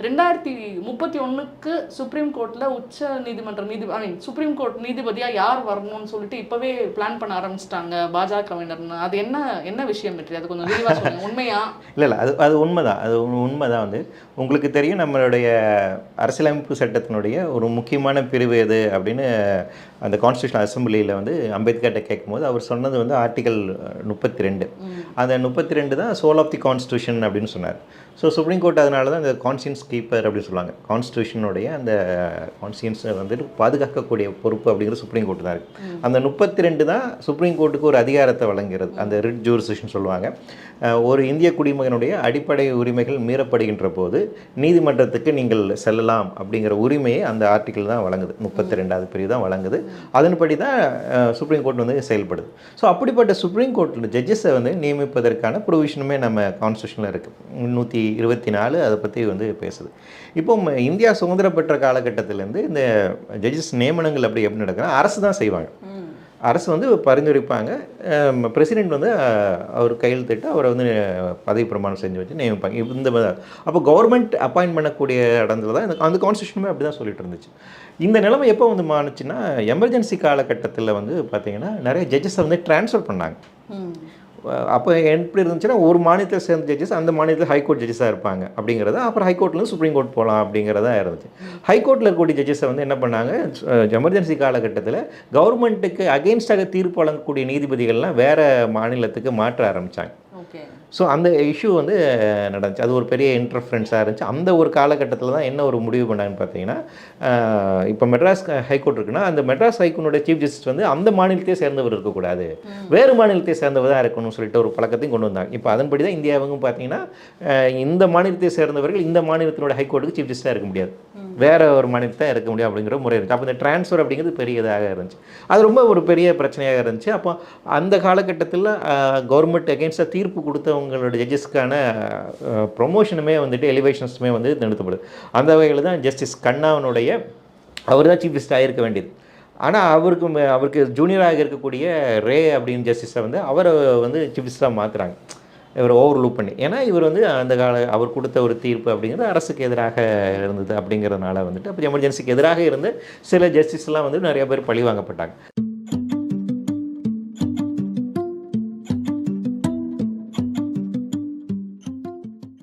ரெண்டாயிரத்தி முப்பத்தி ஒண்ணுக்கு சுப்ரீம் கோர்ட்ல உச்ச நீதிமன்ற நீதி ஐ மீன் சுப்ரீம் கோர்ட் நீதிபதியா யார் வரணும்னு சொல்லிட்டு இப்பவே பிளான் பண்ண ஆரம்பிச்சிட்டாங்க பாஜகவினர்னு அது என்ன என்ன விஷயம் வெற்றி அது கொஞ்சம் விரிவா சொல்லுங்க. உண்மையா? இல்லை இல்லை. அது அது உண்மைதான். அது உண்- உண்மைதான் வந்து. உங்களுக்கு தெரியும் நம்மளுடைய அரசியலமைப்பு சட்டத்தினுடைய ஒரு முக்கியமான பிரிவு எது அப்படின்னு அந்த கான்ஸ்டியூஷன் அசம்பிளியில் வந்து அம்பேத்கர்கிட்ட கேட்கும்போது அவர் சொன்னது வந்து ஆர்டிகல் முப்பத்தி ரெண்டு அந்த முப்பத்தி ரெண்டு தான் சோல் ஆஃப் தி கான்ஸ்டியூஷன் அப்படின்னு சொன்னார். ஸோ சுப்ரீம் கோர்ட் அதனால தான் அந்த கான்ஸ்டியன்ஸ் கீப்பர் அப்படின்னு சொல்லுவாங்க. கான்ஸ்டியூஷனுடைய அந்த கான்ஸ்டியன்ஸை வந்துட்டு பாதுகாக்கக்கூடிய பொறுப்பு அப்படிங்கிறது சுப்ரீம் கோர்ட் தான் இருக்குது அந்த முப்பத்தி ரெண்டு தான் சுப்ரீம் கோர்ட்டுக்கு ஒரு அதிகாரத்தை வழங்குகிறது அந்த ரிட் ஜூரிசிஷன் சொல்லுவாங்க. ஒரு இந்திய குடிமகனுடைய அடிப்படை உரிமைகள் மீறப்படுகின்ற போது நீதிமன்றத்துக்கு நீங்கள் செல்லலாம் அப்படிங்கிற உரிமையை அந்த ஆர்டிக்கிள் தான் வழங்குது. முப்பத்தி ரெண்டாவது பிரிவு தான் வழங்குது. அதன்படி தான் சுப்ரீம் கோர்ட் வந்து செயல்படுது. ஸோ அப்படிப்பட்ட சுப்ரீம் கோர்ட்டில் ஜட்ஜஸை வந்து நியமிப்பதற்கான ப்ரொவிஷனுமே நம்ம கான்ஸ்டியூஷனில் இருக்குது முந்நூற்றி இருபத்தி நாலு அதை பற்றி வந்து பேசுது. இப்போ இந்தியா சுதந்திரம் பெற்ற காலகட்டத்திலேருந்து இந்த ஜட்ஜஸ் நியமனங்கள் அப்படி எப்படி நடக்குன்னா அரசு தான் செய்வாங்க. அரசு வந்து பரிந்துரைப்பாங்க. பிரசிடென்ட் வந்து அவர் கையெழுத்திட்டு அவரை வந்து பதவி பிரமாணம் செஞ்சு வச்சு நியமிப்பாங்க. இந்த அப்போ கவர்மெண்ட் அப்பாயின்ட் பண்ணக்கூடிய இடத்துல தான் அந்த கான்ஸ்டியூஷனுமே அப்படி தான் சொல்லிட்டு இருந்துச்சு. இந்த நிலைமை எப்போ வந்து மாறுச்சுன்னா எமர்ஜென்சி காலகட்டத்தில் வந்து பார்த்தீங்கன்னா நிறைய ஜட்ஜஸை வந்து ட்ரான்ஸ்ஃபர் பண்ணாங்க. அப்போ எப்படி இருந்துச்சுன்னா ஒரு மாநிலத்தை சேர்ந்த ஜட்ஜஸ் அந்த மாநிலத்தில் ஹைகோர்ட் ஜட்ஜஸாக இருப்பாங்க. அப்படிங்கிறத அப்புறம் ஹைகோர்ட்லேருந்து சுப்ரீம் கோர்ட் போகலாம் அப்படிங்கிறதா இருந்துச்சு. ஹைகோர்ட்டில் இருக்கக்கூடிய ஜட்ஜஸை வந்து என்ன பண்ணாங்க? எமர்ஜென்சி காலகட்டத்தில் கவர்மெண்ட்டுக்கு அகெயின்ஸ்டாக தீர்ப்பு வழங்கக்கூடிய நீதிபதிகள்லாம் வேறு மாநிலத்துக்கு மாற்ற ஆரம்பித்தாங்க ஸோ அந்த இஷ்யூ வந்து நடந்துச்சு. அது ஒரு பெரிய இன்டர்ஃபரன்ஸாக இருந்துச்சு. அந்த ஒரு காலகட்டத்தில் தான் என்ன ஒரு முடிவு பண்ணாங்கன்னு பார்த்தீங்கன்னா இப்போ மெட்ராஸ் ஹைகோர்ட் இருக்குன்னா அந்த மெட்ராஸ் ஹைகோர்ட்டுடைய சீஃப் ஜஸ்டிஸ் வந்து அந்த மாநிலத்தையே சேர்ந்தவர் இருக்கக்கூடாது. வேறு மாநிலத்தை சேர்ந்தவர் தான் இருக்கணும்னு சொல்லிட்டு ஒரு பழக்கத்தையும் கொண்டு வந்தாங்க. இப்போ அதன்படி தான் இந்தியாவும் பார்த்தீங்கன்னா இந்த மாநிலத்தை சேர்ந்தவர்கள் இந்த மாநிலத்தினோட ஹைகோர்ட்டுக்கு சீஃப் ஜஸ்டிஸாக இருக்க முடியாது. வேற ஒரு மாநிலத்தை இருக்க முடியும் அப்படிங்கிற முறை இருந்துச்சு. அப்போ இந்த ட்ரான்ஸ்ஃபர் அப்படிங்கிறது பெரியதாக இருந்துச்சு. அது ரொம்ப ஒரு பெரிய பிரச்சனையாக இருந்துச்சு. அப்போ அந்த காலகட்டத்தில் கவர்மெண்ட் அகேன்ஸ்டாக தீர்ப்பு கொடுத்தவங்களோட ஜட்ஜஸ்க்கான ப்ரொமோஷனுமே வந்துட்டு எலிவேஷன்ஸுமே வந்து நிறுத்தப்படுது. அந்த வகையில் தான் ஜஸ்டிஸ் கண்ணாவனுடைய அவர் தான் சீஃப் ஜஸ்டிஸ் இருக்க வேண்டியது. ஆனால் அவருக்கு அவருக்கு ஜூனியராக இருக்கக்கூடிய ரே அப்படின்னு ஜஸ்டிஸை வந்து அவரை வந்து சீஃப் ஜஸ்டிஸாக மாற்றுறாங்க இவர் ஓவர் லூப் பண்ணி. ஏன்னா இவர் வந்து அந்த கால அவர் கொடுத்த ஒரு தீர்ப்பு அப்படிங்கிறது அரசுக்கு எதிராக இருந்தது அப்படிங்கிறதுனால வந்துட்டு அப்போ எமர்ஜென்சிக்கு எதிராக இருந்து சில ஜஸ்டிஸ்லாம் வந்து நிறைய பேர் பழி வாங்கப்பட்டாங்க